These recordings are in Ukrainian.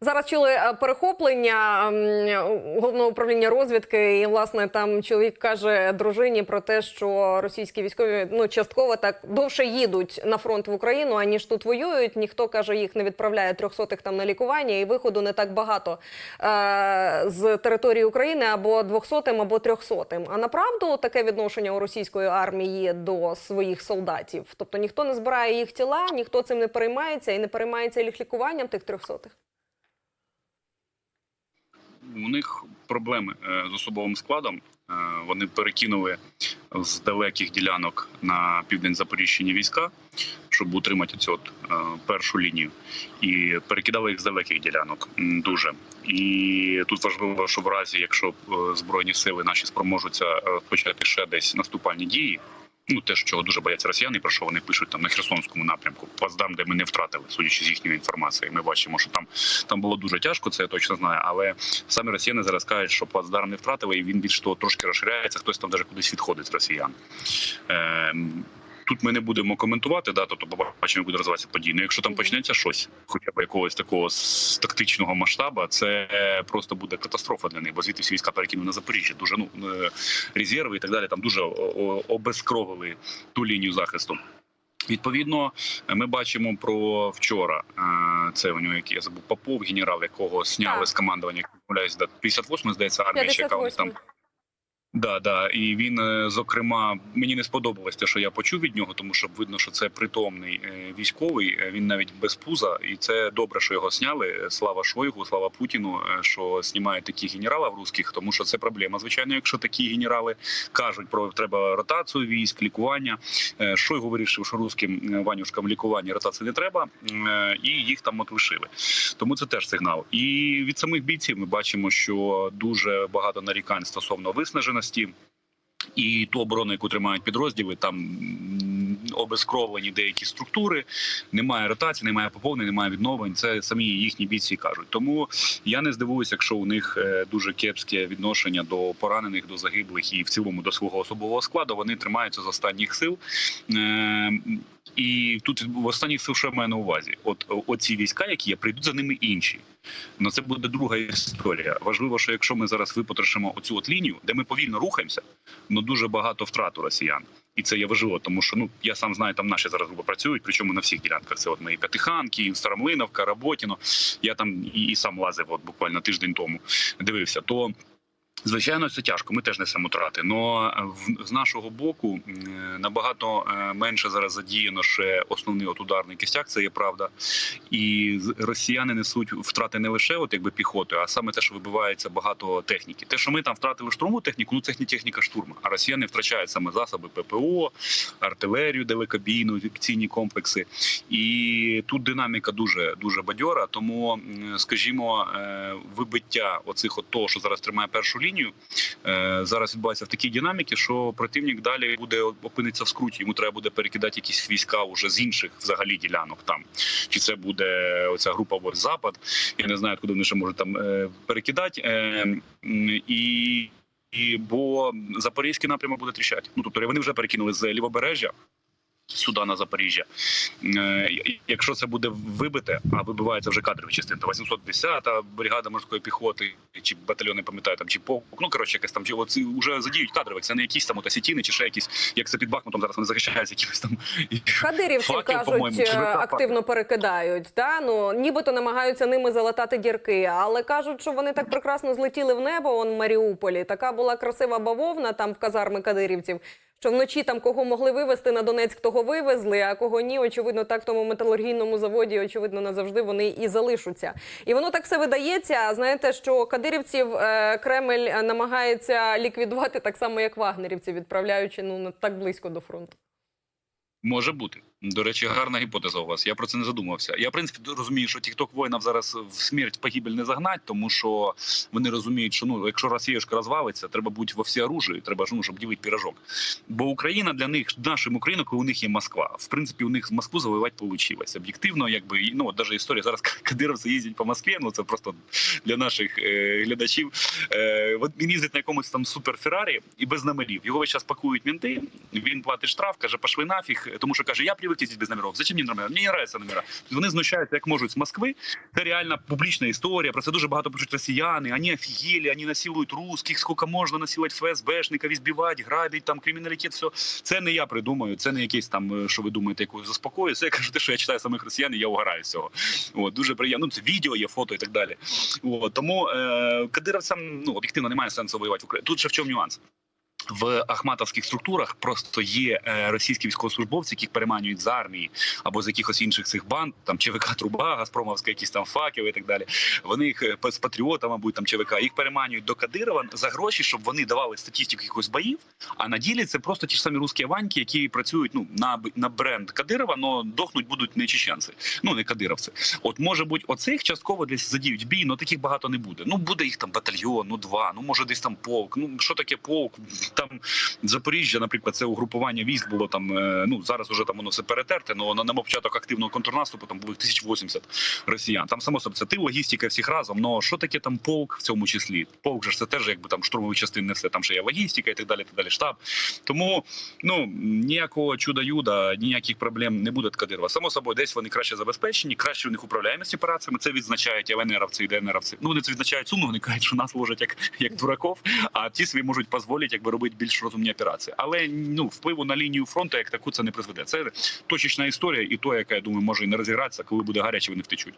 Зараз чули е, перехоплення головного управління розвідки, і власне там чоловік каже дружині про те, що російські військові ну частково так довше їдуть на фронт в Україну, аніж тут воюють. Ніхто каже, їх не відправляє трьохсотих там на лікування, і виходу не так багато е, з території України або двохсотим, або трьохсотим. А направду таке відношення у російської армії до своїх солдатів. Тобто ніхто не збирає їх тіла, ніхто цим не переймається і не переймається їх лікуванням тих трьохсотих. У них проблеми е, з особовим складом. Е, Вони перекинули з далеких ділянок на південь Запоріжжя війська, щоб утримати цю от, е, першу лінію, і перекидали їх з далеких ділянок дуже. І тут важливо, що в разі, якщо збройні сили наші спроможуться почати ще десь наступальні дії. Ну, те, чого дуже бояться росіяни, про що вони пишуть там на Херсонському напрямку, плацдарм, де ми не втратили, судячи з їхньої інформації. Ми бачимо, що там там було дуже тяжко, це я точно знаю. Але самі росіяни зараз кажуть, що плацдарм не втратили, і він більш того трошки розширяється. Хтось там навіть кудись відходить з росіян. Ем, Тут ми не будемо коментувати, да, тобто побачимо, як буде розвиватися події. Ну, якщо там почнеться щось, хоча б якогось такого з тактичного масштабу, це просто буде катастрофа для них, бо звідти всі війська перекинув на Запоріжжя. Дуже ну е, резерви і так далі. Там дуже обезкровили ту лінію захисту. Відповідно, ми бачимо про вчора. е, Це у нього який я забув Попов, генерал, якого сняли Так. з командування. да, 58 здається, армія чи яка у них там 58 Да, да, і він, е, зокрема, мені не сподобалось те, що я почув від нього, тому що видно, що це притомний е, військовий. е, Він навіть без пуза, і це добре, що його сняли. Слава Шойгу, слава Путіну, що знімають таких генералів русських, тому що це проблема. Звичайно, якщо такі генерали кажуть про треба ротацію військ, лікування. Шойгу вирішив, що русським ванюшкам лікування ротації не треба, і їх там от лишили. Тому це теж сигнал. І від самих бійців ми бачимо, що дуже багато нарікань стосовно виснаженості. І ту оборону, яку тримають підрозділи, там м, обезкровлені деякі структури, немає ротації, немає поповнень, немає відновлень. Це самі їхні бійці кажуть. Тому я не здивуюся, якщо у них е, дуже кепське відношення до поранених, до загиблих і в цілому до свого особового складу. Вони тримаються з останніх сил. Е, І тут в останніх сил, що я маю на увазі, от оці війська, які є, прийдуть за ними інші. Ну це буде друга історія. Важливо, що якщо ми зараз випотрошимо оцю от лінію, де ми повільно рухаємося, ну дуже багато втрат у росіян. І це є важливо, тому що ну я сам знаю, там наші зараз грубо працюють, причому на всіх ділянках. Це от мої п'ятиханки, Старомлиновка, Роботіно. Я там і, і сам лазив, от буквально тиждень тому дивився. То Звичайно, це тяжко. Ми теж несемо втрати. Но в з нашого боку е, набагато е, менше зараз задіяно ще основний от ударний кістяк. Це є правда. І росіяни несуть втрати не лише от якби піхотою, а саме те, що вибивається багато техніки. Те, що ми там втратили штурмову техніку, ну це не техніка штурму. А росіяни втрачають саме засоби ППО, артилерію, далекобійну, цінні комплекси. І тут динаміка дуже дуже бадьора. Тому, скажімо, е, вибиття оцих от того, що зараз тримає першу лінію, е, зараз відбувається в такій динаміці, що противник далі буде опиниться в скруті. Йому треба буде перекидати якісь війська уже з інших взагалі ділянок там. Чи це буде оця група ось запад? Я не знаю, куди вони ще можуть там е, перекидати. Е, і і бо запорізький напрямок буде тріщати. Ну тобто вони вже перекинули з лівобережжя сюди на Запоріжжя. Е, Якщо це буде вибите, а вибивається вже кадрові частини, то 810-та бригада морської піхоти, чи батальйон, не пам'ятаю, там чи полк, ну коротше, якась там чи оці вже задіють кадрових. Це не якісь там от осетіни чи ще якісь, як це під Бахмутом зараз вони захищаються якимось там Кадирівців Факел, кажуть, е, активно перекидають. Та ну нібито намагаються ними залатати дірки, але кажуть, що вони так прекрасно злетіли в небо. Он в Маріуполі. Така була красива бавовна там в казарми кадирівців. Що вночі там кого могли вивезти на Донецьк, того вивезли, а кого ні, очевидно, так в тому металургійному заводі, очевидно, назавжди вони і залишаться. І воно так все видається. Знаєте, що кадирівців е, Кремль е, намагається ліквідувати так само, як вагнерівців, відправляючи ну так близько до фронту. Може бути. До речі, гарна гіпотеза у вас. Я про це не задумався. Я в принципі розумію, що тікток воїнів зараз в смерть погибель не загнать, тому що вони розуміють, що ну якщо Росіюшка розвалиться, треба бути во всі оружі, треба ну, щоб ділити пірожок. Бо Україна для них, нашим Україна, коли у них є Москва. В принципі, у них Москву завоювати вийшло. Об'єктивно, якби ну навіть історія зараз кадировці їздять по Москві. Ну це просто для наших е, глядачів. Е, він їздить на якомусь там супер Феррарі і без номерів. Його весь час пакують мінти. Він платить штраф, каже, пошли нафіг, тому що каже, я привык ездить без номеров. Зачем мені номера? Мені не нравятся номера. Тобто Вони знущаються як можуть з Москви. Це реально публічна історія. Про це дуже багато пишуть росіяни. Вони офігели, вони насилують русських, скільки можна насилувати ФСБшників, збивати, грабити, там криміналітет. Все це не я придумаю. Це не якесь там, е, що ви думаєте, якось заспокоює. Це я кажу, те, що я читаю самих росіян, і я угораю з цього. От дуже приємно. Ну, це відео, є фото і так далі. От, тому е, кадировцям ну об'єктивно немає сенсу воювати в Україні. Тут ще в чому нюанс. В ахматовських структурах просто є е, російські військовослужбовці, яких переманюють з армії або з якихось інших цих банд, там ЧВК Труба, Газпромовська, якісь там факели і так далі. Вони їх е, з патріота, мабуть, там ЧВК, їх переманюють до Кадирова за гроші, щоб вони давали статистику якихось боїв. А на ділі це просто ті ж самі русські ваньки, які працюють ну на на бренд Кадирова, але дохнуть будуть не чеченці, ну не кадировці. От може бути, оцих частково десь задіють бій, але таких багато не буде. Ну буде їх там батальйон, ну два, ну може десь там полк. Ну що таке полк? Там Запоріжжя, наприклад, це угрупування військ було там. е, Ну зараз вже там воно все перетерте. але на, на початок активного контрнаступу там було 1080 росіян. Там само собі це ти логістика всіх разом. Но що таке там полк в цьому числі? Полк же ж це теж якби там штурмові частини, все там ще є логістика і так далі. Так далі, штаб. Тому ну ніякого чуда юда, ніяких проблем не буде Кадирова. Само собою, десь вони краще забезпечені, краще у них управляємість операціями. Це відзначають ЛНРовці і ДНРовці. Ну вони це відзначають сумно. Вони кажуть, що нас ложать як, як дураков, а ті собі можуть дозволити якби робити більш розумні операції. Але ну впливу на лінію фронту як таку це не призведе. Це точечна історія, і то, яка я думаю, може і не розігратися, коли буде гаряче, вони втечуть.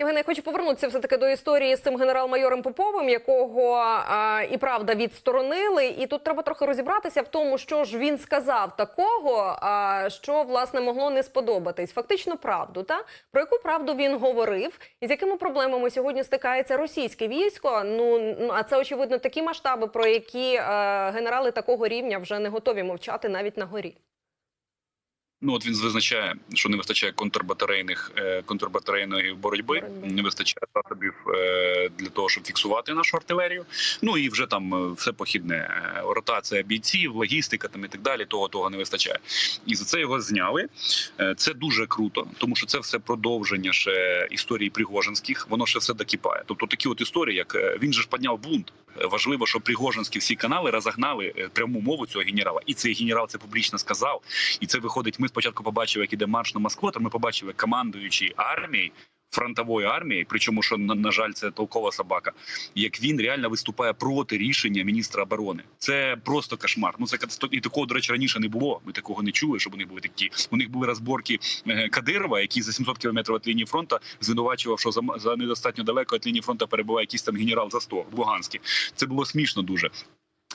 Євгене, я хочу повернутися все таки до історії з цим генерал-майором Поповим, якого а, і правда відсторонили. І тут треба трохи розібратися в тому, що ж він сказав такого, а, що власне могло не сподобатись. Фактично правду, та про яку правду він говорив, і з якими проблемами сьогодні стикається російське військо. Ну а це очевидно такі масштаби, про які е, генерали такого рівня вже не готові мовчати навіть на горі. Ну от він визначає, що не вистачає контрбатарейних е, контрбатарейної боротьби, не вистачає засобів е, для того, щоб фіксувати нашу артилерію. Ну і вже там е, все похідне ротація бійців, логістика там і так далі. Того того не вистачає. І за це його зняли. Це дуже круто, тому що це все продовження ще історії Пригожинських. Воно ще все докіпає. Тобто такі от історії, як він же ж підняв бунт. Важливо, що Пригожинські всі канали розогнали пряму мову цього генерала, і цей генерал це публічно сказав. І це виходить. Ми спочатку побачили, як іде марш на Москву. то ми побачили командуючий армією. Фронтової армії, причому що на, жаль, це толкова собака. Як він реально виступає проти рішення міністра оборони, це просто кошмар. Ну це і такого до речі раніше не було. Ми такого не чули, щоб них були такі. У них були розборки е, Кадирова, який за 700 кілометрів від лінії фронту звинувачував, що за, за недостатньо далеко від лінії фронту перебуває якийсь там генерал за 100 в Луганській. Це було смішно дуже.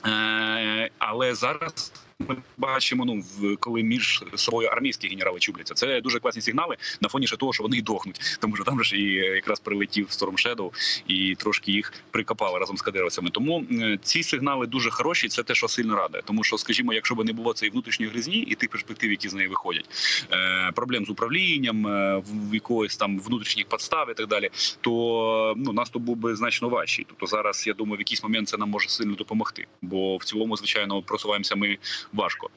Е, але зараз ми бачимо, ну в коли між собою армійські генерали чубляться. Це дуже класні сигнали на фоні ще того, що вони й дохнуть. Тому що там ж і якраз прилетів Storm Shadow і трошки їх прикопали разом з кадировцями. Тому е, ці сигнали дуже хороші. Це те, що сильно радує. Тому що, скажімо, якщо б не було цієї внутрішньої гризні і тих перспектив, які з неї виходять, е, проблем з управлінням, е, в якоїсь там внутрішніх підстав і так далі, то ну наступ був би значно важчий. Тобто зараз я думаю, в якийсь момент це нам може сильно допомогти. Бо в цілому, звичайно, просуваємося ми важко.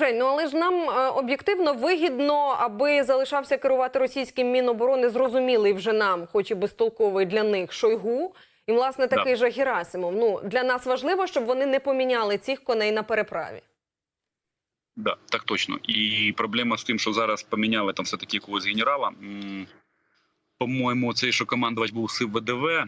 Жень, ну але ж нам е, об'єктивно вигідно, аби залишався керувати російським міноборони, зрозумілий вже нам, хоч і безтолковий для них Шойгу. І власне Да. такий же Герасимов. Ну для нас важливо, щоб вони не поміняли цих коней на переправі. Да, так точно. І проблема з тим, що зараз поміняли там все таки якогось генерала. По-моєму, цей що командувач був Сив ВДВ. е,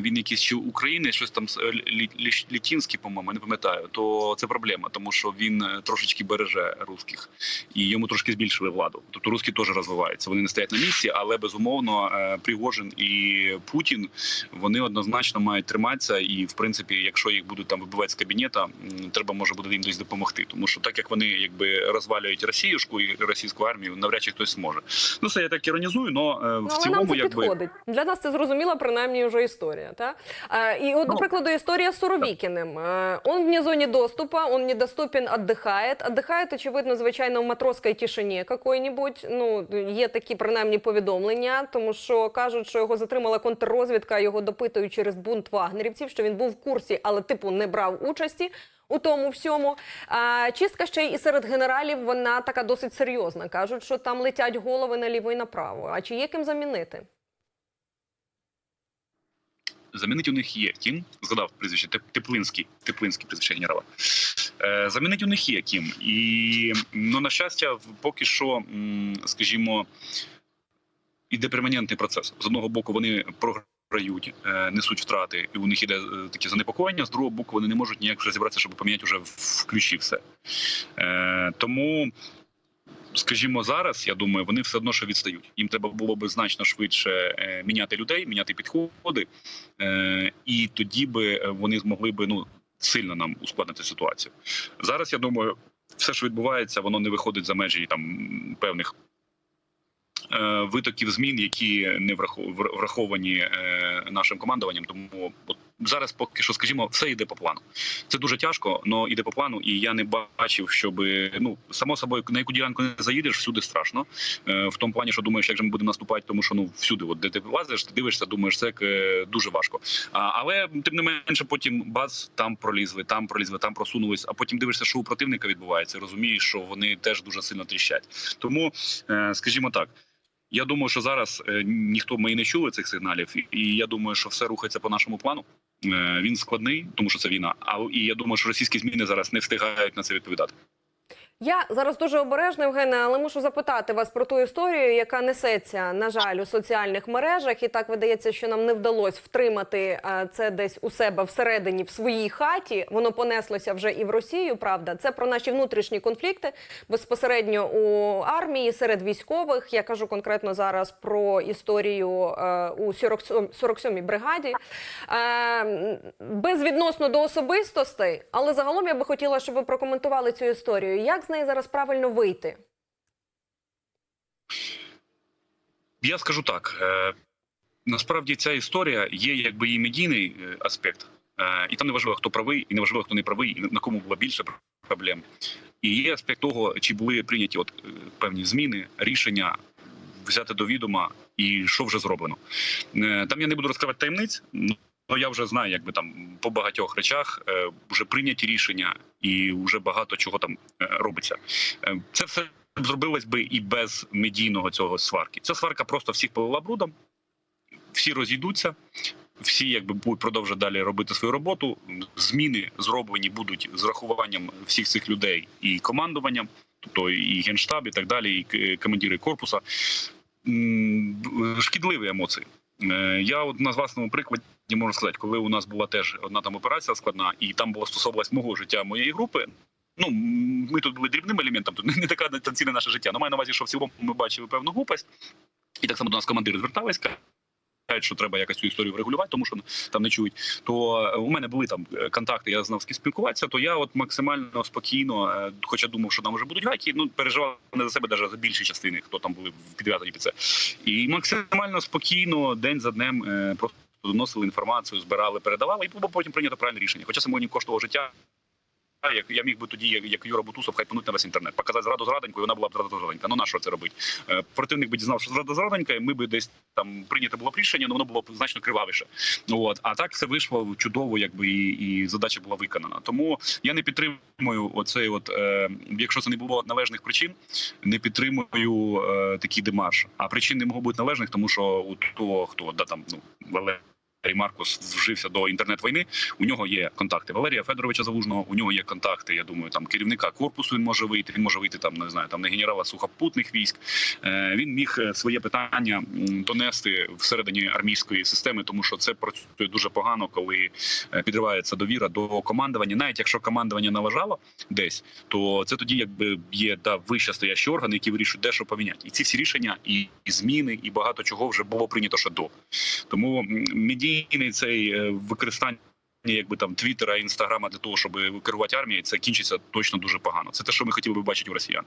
Він якийсь чи України, щось там Лі- Літінський, по-моєму, не пам'ятаю. То це проблема, тому що він е, трошечки береже русських і йому трошки збільшили владу. Тобто русські теж розвиваються. Вони не стоять на місці, але безумовно е, Пригожин і Путін вони однозначно мають триматися. І в принципі, якщо їх будуть там вибивати з кабінета, треба може буде їм десь допомогти. Тому що так як вони якби розвалюють Росіюшку і російську армію, навряд чи хтось зможе. Ну це я так іронізую, но е, в Ну, але нам це якби підходить. Для нас це зрозуміла принаймні вже історія. Та? Е, і от, до Ну, прикладу, історія з Суровікіним. Е, он вне зоні доступу, он недоступен, отдыхает. Отдыхает, очевидно, звичайно, в матросській тишині какой-нибудь. Ну, є такі принаймні повідомлення, тому що кажуть, що його затримала контррозвідка, його допитують через бунт вагнерівців, що він був в курсі, але типу не брав участі. У тому всьому а, чистка ще й серед генералів вона така досить серйозна. кажуть, що там летять голови наліво і направо. А чи є ким замінити? замінити у них є ким. Згадав прізвище Теп- Теплинський, Теплинський прізвище генерала. Е, замінити у них є ким. І ну, на щастя, поки що, скажімо, іде перманентний процес. З одного боку, вони програють, е, несуть втрати, і у них іде е, таке занепокоєння. З другого боку, вони не можуть ніяк вже зібратися, щоб поміняти вже в ключі все. Е, тому. Скажімо, зараз я думаю, вони все одно що відстають. Їм треба було би значно швидше міняти людей, міняти підходи, і тоді би вони змогли би ну сильно нам ускладнити ситуацію. Зараз я думаю, все, що відбувається, воно не виходить за межі там певних витоків змін, які не врахов- враховані е, нашим командуванням. Тому зараз, поки що, скажімо, все йде по плану. Це дуже тяжко, але йде по плану, і я не бачив, щоб ну само собою на яку ділянку не заїдеш, всюди страшно. Е, в тому плані, що думаєш, як же ми будемо наступати, тому що ну всюди, от де ти лазиш, ти дивишся, думаєш, це е, дуже важко. Але тим не менше, потім бац, там пролізли, там пролізли, там просунулись. А потім дивишся, що у противника відбувається. Розумієш, що вони теж дуже сильно тріщать. Тому, е, скажімо так. Я думаю, що зараз е, ніхто ми і не чули цих сигналів, і- я думаю, що все рухається по нашому плану. Е, Він складний, тому що це війна. А і я думаю, що російські зміни зараз не встигають на це відповідати. Я зараз дуже обережна, Євгене, але мушу запитати вас про ту історію, яка несеться, на жаль, у соціальних мережах. І так видається, що нам не вдалося втримати е, це десь у себе всередині, в своїй хаті. Воно понеслося вже і в Росію. Правда, це про наші внутрішні конфлікти безпосередньо у армії серед військових. Я кажу конкретно зараз про історію е, у 47 47-й бригаді. Е, безвідносно до особистостей, але загалом я би хотіла, щоб ви прокоментували цю історію. Як з неї зараз правильно вийти? Я скажу так: е, насправді ця історія є якби її медійний е, аспект, е, і там не важливо, хто правий, і не важливо, хто не правий, і на кому було більше проблем. І є аспект того, чи були прийняті от певні зміни, рішення взяти до відома, і що вже зроблено. Там я не буду розкривати таємниць. Ну я вже знаю, якби там по багатьох речах е, вже прийняті рішення, і вже багато чого там е, робиться. Е, Це все зробилось би і без медійного цього сварки. Ця сварка просто всіх полила брудом, всі розійдуться, всі якби будуть продовжувати далі робити свою роботу. Зміни зроблені будуть з рахуванням всіх цих людей і командуванням, тобто і генштаб, і так далі, і к- командири корпуса. Шкідливі емоції. Е, Я от на власному прикладі можу сказати, коли у нас була теж одна там операція складна, і там була стосовувалась мого життя моєї групи. Ну ми тут були дрібним елементом, тут не така танційне наше життя. Ну маю на увазі, що в цілому ми бачили певну глупость, і так само до нас командири звертались. Що треба якось цю історію врегулювати, тому що там не чують. То е, у мене були там е, контакти, я знав з ким спілкуватися. То я от максимально спокійно, е, хоча думав, що там вже будуть гайки, ну переживав не за себе, навіть за більші частини, хто там були підв'язані під це. І максимально спокійно, день за днем, просто доносили інформацію, збирали, передавали, і потім прийнято правильне рішення. Хоча це мені коштувало життя. Як я міг би тоді, як, Юра Бутусов, хайпануть на весь інтернет, показати зраду зрадоньку, і вона була б зрада зрадонька. Ну на що це робить? Е, противник би дізнав, що зрада зрадонька, і ми би десь там прийнято було б рішення, але воно було б значно кривавіше. От а так все вийшло чудово, якби і, і задача була виконана. Тому я не підтримую оцей, от е, якщо це не було належних причин, не підтримую е, такий демарш. А причин не могло бути належних, тому що у того, хто да там ну Маркус вжився до інтернет-війни. У нього є контакти Валерія Федоровича Залужного. У нього є контакти. Я думаю, там керівника корпусу він може вийти. Він може вийти там, не знаю, там на генерала сухопутних військ. Е, він міг е, своє питання донести всередині армійської системи, тому що це працює дуже погано, коли е, підривається довіра до командування. Навіть якщо командування налажало десь, то це тоді якби є да вища стоящі органи, які вирішують де що поміняти. І ці всі рішення, і, і зміни, і багато чого вже було прийнято ще до. Тому м, медійний цей е, використання. Якби там Твіттера, інстаграма для того, щоб керувати армією, це кінчиться точно дуже погано. Це те, що ми хотіли би бачити у росіян.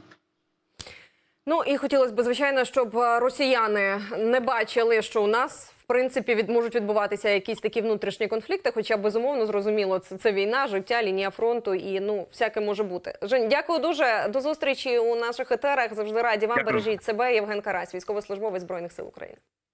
Ну і хотілося б, звичайно, щоб е, росіяни не бачили, що у нас в принципі від можуть відбуватися якісь такі внутрішні конфлікти. Хоча безумовно зрозуміло, це, це війна, життя, лінія фронту і ну всяке може бути. Жень, дякую дуже до зустрічі у наших етерах. Завжди раді вам. Дякую. Бережіть себе. Євген Карась, військовослужбовець збройних сил України.